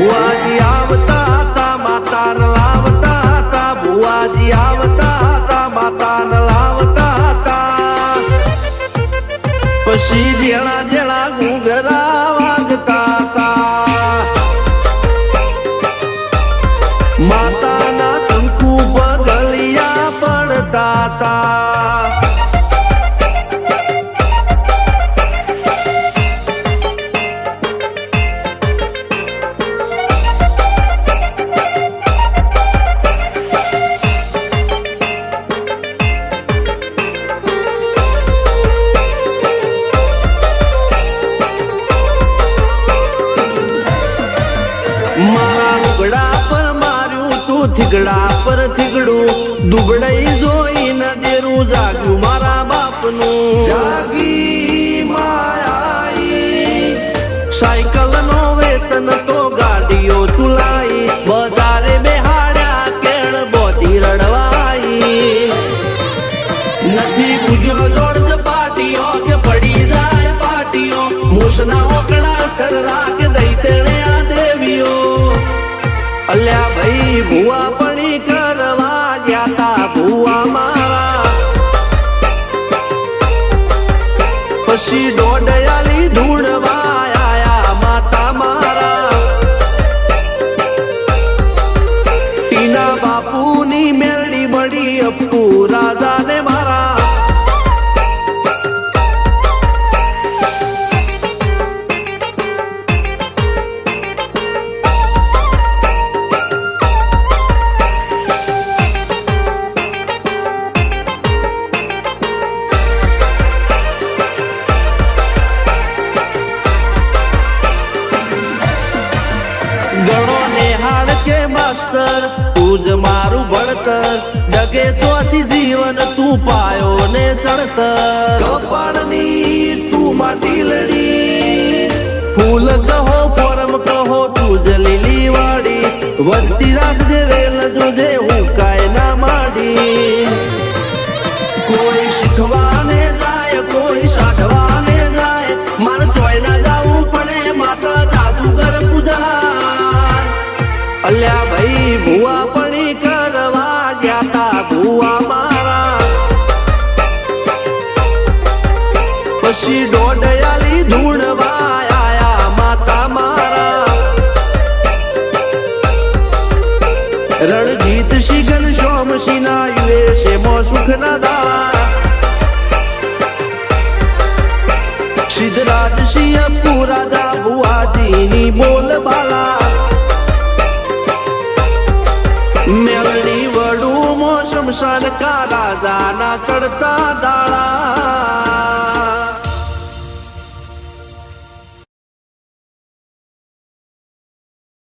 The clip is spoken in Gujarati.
ભુવાજી આવતા હતા માતા ન લાવતા હતા ભુવાજી આવતા હતા માતા ન લાવતા હતા. પછી જેણા જેણા ઘૂંઘરા વાગતા હતા. માતાના થીગડા પર થીગડું દુબડાઈ જોઈને અલ્યા ભાઈ, ભુવા પણી કરવા ગયા ભુવા મારા. પછી દોડયાલી ધૂણવા આયા માતા મારા. ટીના બાપુની મેરડી મળી અપ્પુ ગણો નિહાળ કે માસ્ટર તું જ મારું ભણતર. જગે તોથી જીવન તું પાયો ને ચણતર. કપાળની તું માટી લડી. ફૂલ કહો ફોરમ કહો તું જ લીલી વાડી વધતી રાખજે વેલ જોજે સોમસિંહ ના યુએસે મો સુખ ના દાળા સિદ્ધરાજ સિંહ પુરાદા ભુવાજીની બોલ બાલા. મેલડી વડું મો શમશાન કા રાજાના ચડતા દા